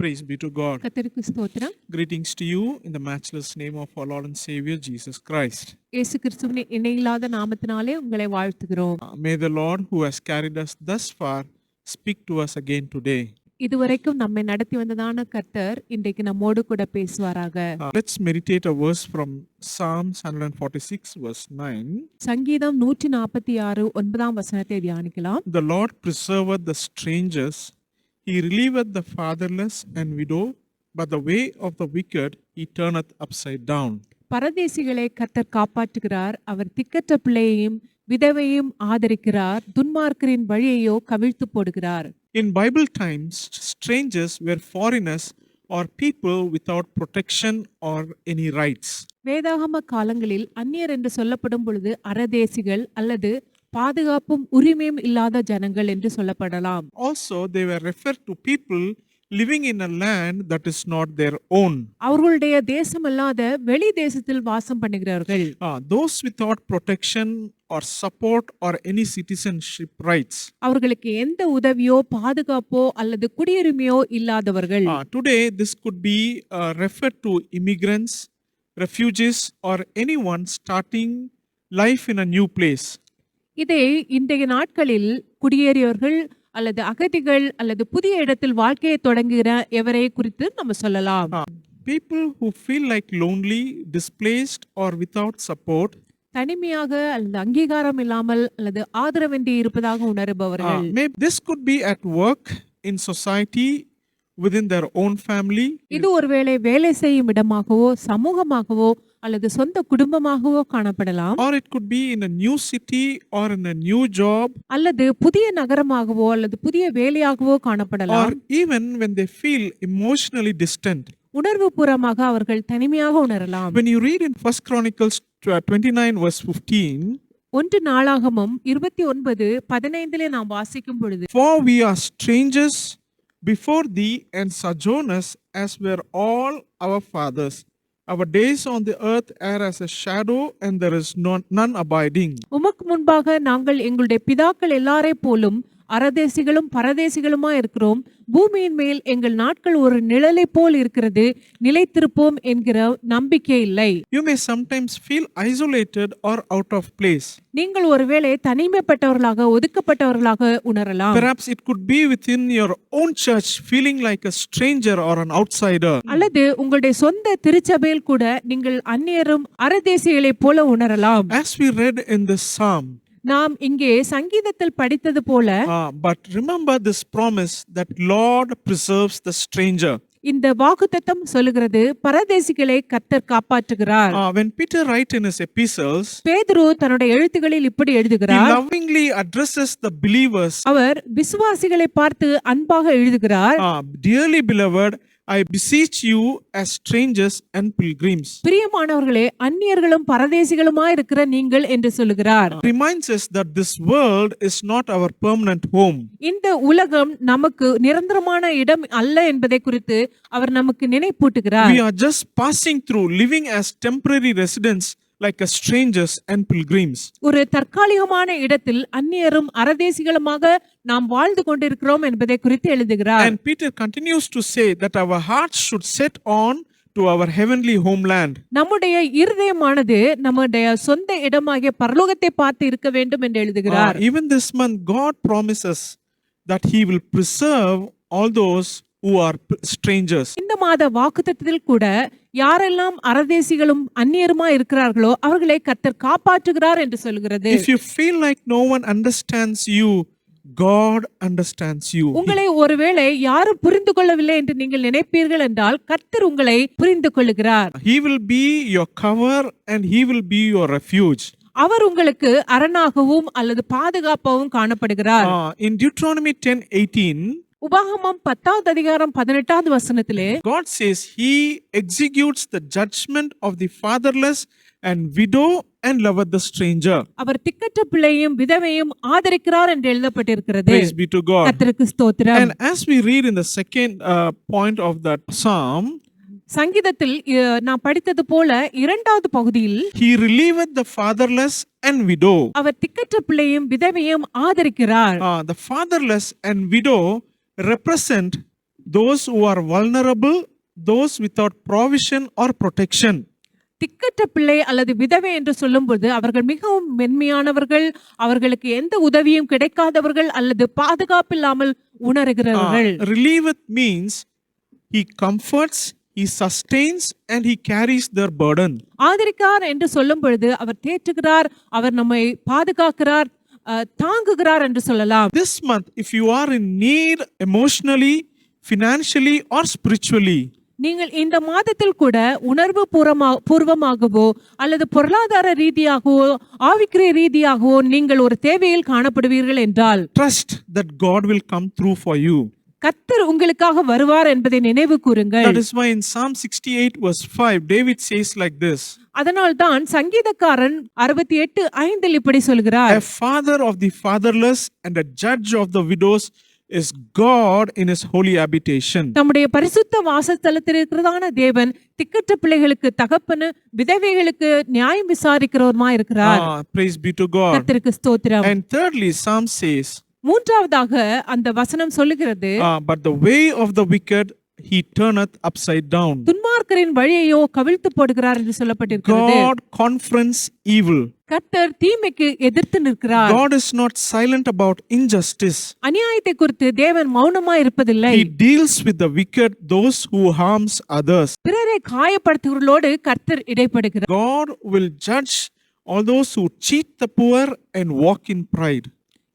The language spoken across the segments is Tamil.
Praise be to God. Greetings to you in the matchless name of our Lord and Savior Jesus Christ. May the Lord who has carried us thus far speak to us again today. இதுவரைக்கும் நம்மை நடத்தி வந்ததான கர்த்தர் இன்றைக்கு நம்மோடு கூட பேசுவாராக Uh, let's meditate a verse from Psalms 146, verse 9. சங்கீதம் நூற்றி நாற்பத்தி ஆறு ஒன்பதாம் வசனத்தை தியானிக்கலாம் The Lord preserveth the strangers, he relieveth the fatherless and widow, but the way of the wicked he turneth upside down. பரதேசிகளை கர்த்தர் காப்பாற்றுகிறார் அவர் திக்கற்ற பிள்ளையையும் விதவையும் ஆதரிக்கிறார் துன்மார்க்கரின் வழியையோ கவிழ்த்து போடுகிறார் In Bible times, strangers were foreigners or people without protection or any rights. வேதாகம காலங்களில் அந்நியர் என்று சொல்லப்படும் பொழுது அரதேசிகள் அல்லது பாதுகாப்பும் உரிமையும் இல்லாத ஜனங்கள் என்று சொல்லப்படலாம் Also, they were referred to people living in a land that is not their own. அவர்களுடைய தேசமல்லாத வெளி தேசத்தில் வாசம் Ah, those without protection or support or any citizenship rights. அவர்களுக்கு எந்த உதவியோ பாதுகாப்போ அல்லது குடியுரிமையோ இல்லாதவர்கள் Ah, today, this could be uh, referred to immigrants, refugees, or anyone starting life in a new place. இதை இன்றைய நாட்களில் குடியேறியவர்கள் அல்லது அகதிகள் அல்லது புதிய இடத்தில் வாழ்க்கையை தொடங்குகிற எவரை குறித்து நம்ம சொல்லலாம் people who feel like lonely, displaced, or without support. தனிமையாக அல்லது அங்கீகாரம் இல்லாமல் அல்லது ஆதரவின்றி இருப்பதாக உணர்பவர்கள் maybe this could be at work, in society, within their own family. இது ஒருவேளை வேலை செய்யும் இடமாகவோ சமூகமாகவோ அல்லது சொந்த குடும்பமாகவோ காணப்படலாம் Or it could be in a new city or in a new job, அல்லது புதிய நகரமாகவோ அல்லது புதிய வேலையாகவோ or காணப்படலாம் even when they feel emotionally distant. உணர்வு பூர்வமாக அவர்கள் தனிமையாக உணரலாம் When you read in First Chronicles tw- 29, verse 15, ஒன்று நாளாகமும் இருபத்தி ஒன்பது பதினைந்திலே நாம் வாசிக்கும் பொழுது For we are strangers before thee and sojourners as were all our fathers. Our days on the earth are as a shadow, and there is none, none abiding. உமக்கு முன்பாக நாங்கள் எங்களுடைய பிதாக்கள் எல்லாரை போலும் அரதேசிகளும் பரதேசிகளுமா இருக்கிறோம். பூமியின் மேல் எங்கள் நாட்கள் ஒரு நிழலை போல் இருக்கிறது. நிலைத்திருப்போம் என்கிற நம்பிக்கை இல்லை. You may sometimes feel isolated or out of place. நீங்கள் ஒருவேளை தனிமைப்பட்டவர்களாக ஒதுக்கப்பட்டவர்களாக உணரலாம். Perhaps it could be within your own church, feeling like a stranger or an outsider. அல்லது உங்களுடைய சொந்த திருச்சபையில் கூட நீங்கள் அந்நியரும் அரதேசிகளைப் போல உணரலாம். As we read in this psalm, நாம் இங்கே சங்கீதத்தில் படித்தது போல uh, but remember this promise that Lord preserves the stranger. இந்த வாக்குத்தத்தம் சொல்லுகிறது பரதேசிகளை கர்த்தர் காப்பாற்றுகிறார் Uh, when Peter writes in his epistles, பேதுரு தன்னுடைய எழுத்துக்களில் இப்படி he எழுதுகிறார் lovingly addresses the believers. அவர் விசுவாசிகளை பார்த்து அன்பாக எழுதுகிறார் Uh, dearly beloved, I beseech you as strangers and pilgrims. பிரியமானவர்களே அந்நியர்களும் பரதேசிகளுமாய் இருக்கிற நீங்கள் என்று சொல்லுகிறார் Reminds us that this world is not our permanent home. இந்த உலகம் நமக்கு நிரந்தரமான இடம் அல்ல என்பதை குறித்து அவர் நமக்கு நினைப்பூட்டுகிறார் We are just passing through, living as temporary residents like as strangers and pilgrims. ஒரு தற்காலிகமான இடத்தில் அந்நியரும் அரதேசிகளுமாக நாம் வாழ்ந்து கொண்டிருக்கிறோம் என்பதை குறித்து எழுதுகிறார் And Peter continues to say that our hearts should set on to our heavenly homeland. நம்முடைய இருதயமானது நம்முடைய சொந்த இடமாகிய பரலோகத்தை பார்த்து இருக்க வேண்டும் என்று Uh, எழுதுகிறார் even this month, God promises that He will preserve all those who are p- strangers. இந்த மாத வாக்குத்தத்தத்தில் கூட யாரெல்லாம் அரதேசிகளும் அந்நியருமா இருக்கிறார்களோ அவர்களை கர்த்தர் காப்பாற்றுகிறார் என்று சொல்கிறது If you feel like no one understands you, God understands you. உங்களை ஒருவேளை யாரும் புரிந்து கொள்ளவில்லை என்று நீங்கள் நினைப்பீர்கள் என்றால் கர்த்தர் உங்களை புரிந்து கொள்ளுகிறார் He will be your cover and He will be your refuge. அவர் உங்களுக்கு அரணாகவும் அல்லது பாதுகாப்பாகவும் காணப்படுகிறார் Uh, in Deuteronomy 10 18, உபாகமம் பத்தாவது அதிகாரம் பதினெட்டாவது வசனத்திலே God says He executes the judgment of the fatherless and widow and loveth the stranger. அவர் திக்கற்ற பிள்ளையும் விதவையும் ஆதரிக்கிறார் என்று எழுதப்பட்டிருக்கிறது Praise be to God. கர்த்தருக்கு ஸ்தோத்திரம் And as we read in the second uh, point of that psalm, சங்கீதத்தில் நான் படித்தது போல இரண்டாவது பகுதியில் He relieveth the fatherless and widow. அவர் திக்கற்ற பிள்ளையும் விதவையும் ஆதரிக்கிறார் Uh, the fatherless and widow represent those who are vulnerable, those without provision or protection. திக்கற்ற பிள்ளை அல்லது விதவை என்று சொல்லும்போது அவர்கள் மிகவும் மென்மையானவர்கள் அவர்களுக்கு எந்த உதவியும் கிடைக்காதவர்கள் அல்லது பாதுகாப்பில்லாமல் உணர்கிறவர்கள் Uh, relieveth means he comforts, he sustains, and he carries their burden. ஆதரிக்கார் என்று சொல்லும் பொழுது அவர் தேற்றுகிறார் அவர் நம்மை பாதுகாக்கிறார் தாங்குகிறார் என்று சொல்லலாம் This month, if you are in need emotionally, financially, or spiritually, நீங்கள் இந்த மாதத்தில் கூட உணர்வு பூர்வமா பூர்வமாகவோ அல்லது பொருளாதார ரீதியாகவோ ஆவிக்கிரிய ரீதியாகவோ நீங்கள் ஒரு தேவையில் காணப்படுவீர்கள் என்றால் trust that God will come through for you. கர்த்தர் உங்களுக்காக வருவார் என்பதை நினைவு கூறுங்கள். That is why in Psalm 68, verse 5, David says like this. அதனால்தான் சங்கீதக்காரன் அறுபத்தி எட்டு ஐந்தில் இப்படி சொல்கிறார். A father of the fatherless and a judge of the widows is God in his holy habitation. தம்முடைய பரிசுத்த வாசஸ்தலத்தில் இருக்கிறதான தேவன் திக்கற்ற பிள்ளைகளுக்கு தகப்பனு விதவைகளுக்கு நியாயம் விசாரிக்கிறவருமா இருக்கிறார் Ah, praise be to God. கர்த்தருக்கு ஸ்தோத்திரம். And thirdly, Psalm says, மூன்றாவதாக அந்த வசனம் சொல்லுகிறது ah, But the way of the wicked he turneth upside down. துன்மார்க்கரின் வழியையோ கவிழ்த்து போடுகிறார் என்று சொல்லப்பட்டிருக்கிறது God confronts evil. கர்த்தர் தீமைக்கு எதிர்த்து நிற்கிறார் God is not silent about injustice. அநியாயத்தை குறித்து தேவன் மௌனமா இருப்பதில்லை He deals with the wicked, those who harms others. பிறரை காயப்படுத்துகிறவர்களோடு கர்த்தர் இடைப்படுகிறார் God will judge all those who cheat the poor and walk in pride.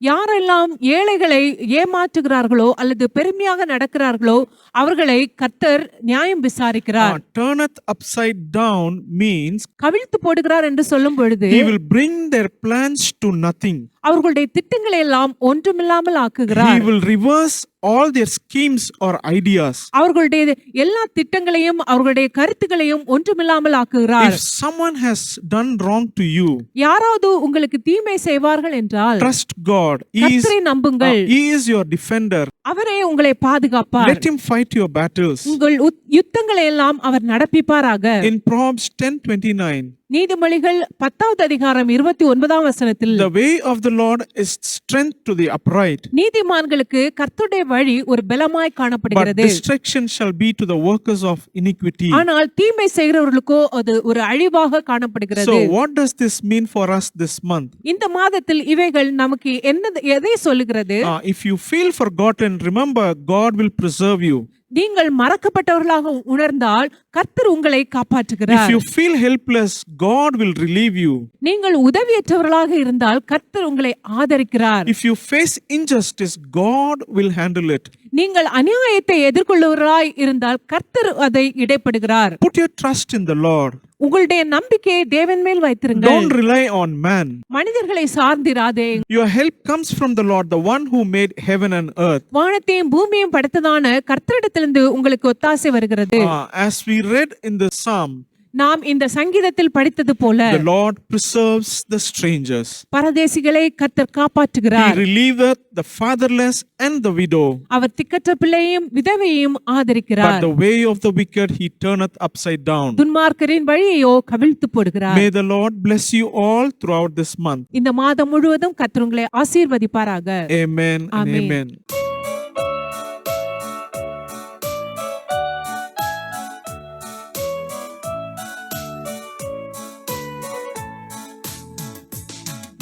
யாரெல்லாம் ஏழைகளை ஏமாற்றுகிறார்களோ அல்லது பெருமையாக நடக்கிறார்களோ அவர்களை கர்த்தர் நியாயம் விசாரிக்கிறார் turneth upside down means கவிழ்த்து போடுகிறார் என்று சொல்லும் பொழுது he will bring their plans to nothing. அவர்களுடைய திட்டங்களை எல்லாம் ஒன்றுமில்லாமல் He ஆக்குகிறார் will reverse all their schemes or ideas. அவர்களுடைய எல்லா திட்டங்களையும் அவர்களுடைய கருத்துக்களையும் ஒன்றுமில்லாமல் ஆக்குகிறார் If someone has done wrong to you, யாராவது உங்களுக்கு தீமை செய்வார்கள் என்றால் trust God. He is, நம்புங்கள் he is your defender. அவரே உங்களை பாதுகாப்பார் Let him fight your battles. உங்கள் யுத்தங்களை எல்லாம் அவர் நடப்பிப்பாராக In Proverbs 10:29, நீதிமொழிகள் பத்தாவது அதிகாரம் இருபத்தி ஒன்பதாம் வசனத்தில் the way of the Lord is strength to the upright, நீதிமான்களுக்கு கர்த்தருடைய வழி ஒரு பலமாய் but காணப்படுகிறது destruction shall be to the workers of iniquity. ஆனால் தீமை செய்கிறவர்களுக்கோ அது ஒரு அழிவாக காணப்படுகிறது So, what does this mean for us this month? இந்த மாதத்தில் இவைகள் நமக்கு என்ன எதை சொல்லுகிறது Uh, if you feel forgotten, remember God will preserve you. நீங்கள் மறக்கப்பட்டவர்களாக உணர்ந்தால் கர்த்தர் உங்களை If காப்பாற்றுகிறார் you feel helpless, God will relieve you. நீங்கள் உதவியற்றவர்களாக இருந்தால் கர்த்தர் உங்களை ஆதரிக்கிறார் If you face injustice, God will handle it. நீங்கள் அநியாயத்தை எதிர்கொள்ளுவராய் இருந்தால் கர்த்தர் அதை இடைப்படுகிறார் Put your trust in the Lord. உங்களுடைய நம்பிக்கையை தேவன் மேல் வைத்திருங்கள் Don't rely on man. மனிதர்களை சார்ந்திராதே Your help comes from the Lord, the one who made heaven and earth. வானத்தையும் பூமியும் படைத்ததான கர்த்தரிடத்திலிருந்து உங்களுக்கு ஒத்தாசை வருகிறது Ah, as we read in the psalm, நாம் இந்த சங்கீதத்தில் படித்தது போல the Lord preserves the strangers. பரதேசிகளை கர்த்தர் He காப்பாற்றுகிறார் relieveth the fatherless and the widow. அவர் திக்கற்ற பிள்ளையும் விதவையும் But ஆதரிக்கிறார் the way of the wicked he turneth upside down. துன்மார்க்கரின் வழியையோ கவிழ்த்து போடுகிறார் May the Lord bless you all throughout this month. இந்த மாதம் முழுவதும் கர்த்தர் உங்களை ஆசீர்வதிப்பாராக Amen Amen. amen.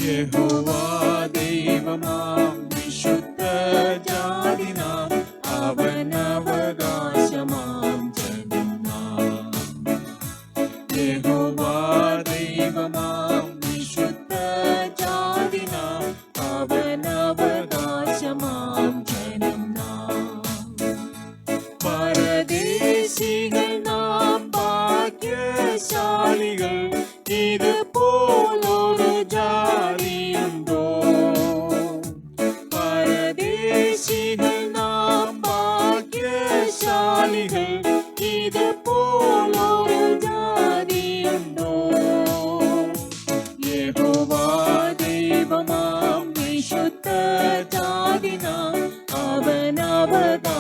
യഹോവാ ദൈവമാം വിശുദ്ധ அவன் அவதான்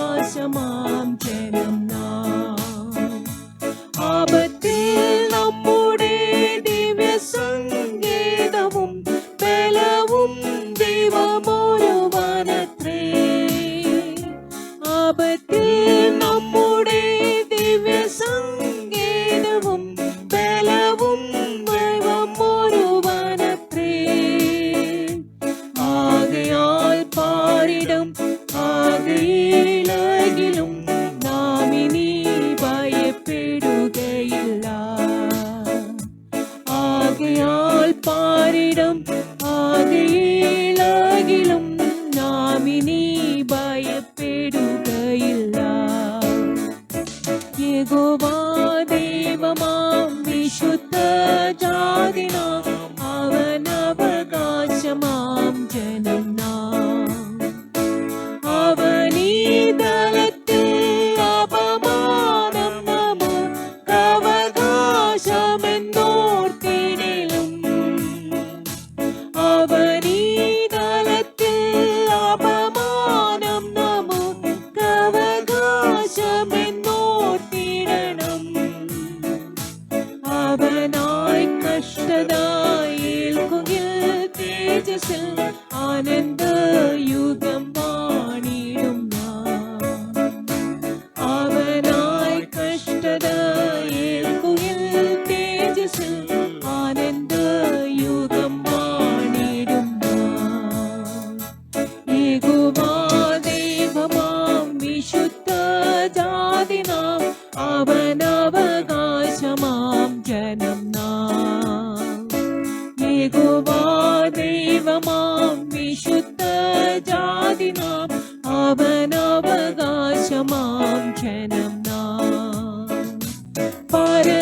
गोवा देव माँ विशुद्धजादिना nam ke nam nam. Para